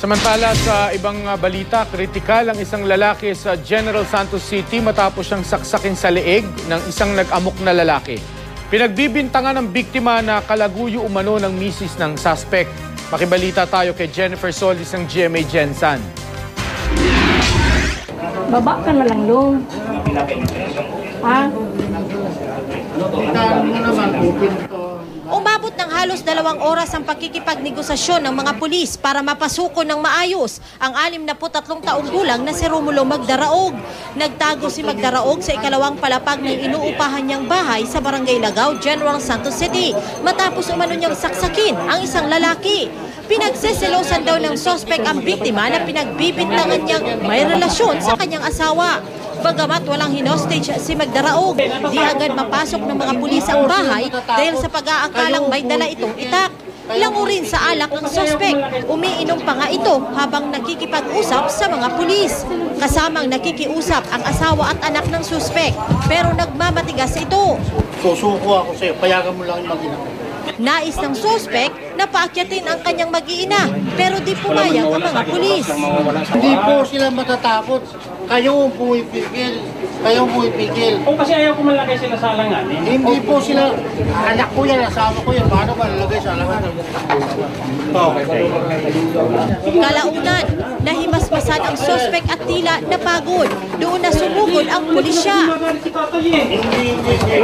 Samantala sa ibang uh, balita, kritikal ang isang lalaki sa General Santos City matapos siyang saksakin sa leeg ng isang nag-amok na lalaki. Pinagbibintangan ng biktima na kalaguyo umano ng misis ng suspect. Makibalita tayo kay Jennifer Solis ng GMA Gensan. Baba ka na lang, Long. Ha? Umabot ng halos dalawang oras ang pagkikipagnegosasyon ng mga pulis para mapasuko ng maayos ang 63 taong gulang na si Romulo Magdaraog. Nagtago si Magdaraog sa ikalawang palapag ng inuupahan niyang bahay sa Barangay Lagaw, General Santos City matapos umano niyang saksakin ang isang lalaki. Pinagseselosan daw ng sospek ang biktima na pinagbibintangan niyang may relasyon sa kanyang asawa. Bagamat walang hinostage si Magdaraog, di agad mapasok ng mga pulis ang bahay dahil sa pag-aakalang may dala itong itak. Lango rin sa alak ang sospek. Umiinom pa nga ito habang nakikipag-usap sa mga pulis. Kasamang nakikiusap ang asawa at anak ng suspek pero nagmamatigas ito. Susuko ako sa'yo, payagan mo lang yung mag-ina. Nais ng sospek na paakyatin ang kanyang mag-iina pero di pumayag ang mga pulis. Hindi po sila matatakot. Kayo ang pumipigil. Kayo ang pumipigil. Kung kasi ayaw ko malagay sila sa alanganin. Hindi po sila, anak ko yan, asawa ko yan, paano ba lalagay sa alangan? Oh. Kalaunan, nahimasmasan ang sospek at tila napagod. Doon na sumugod ang pulisya. Eh. Hindi, hindi, hindi.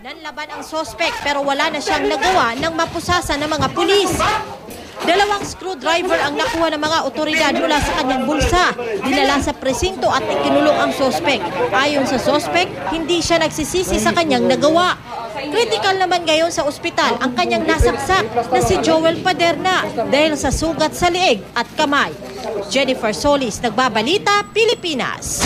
Nanlaban ang sospek pero wala na siyang nagawa ng mapusasan ng mga pulis. Dalawang screwdriver ang nakuha ng mga otoridad mula sa kanyang bulsa. Dinala sa presinto at ikinulong ang sospek. Ayon sa sospek, hindi siya nagsisisi sa kanyang nagawa. Critical naman ngayon sa ospital ang kanyang nasaksak na si Joel Paderna dahil sa sugat sa leeg at kamay. Jennifer Solis, Nagbabalita, Pilipinas.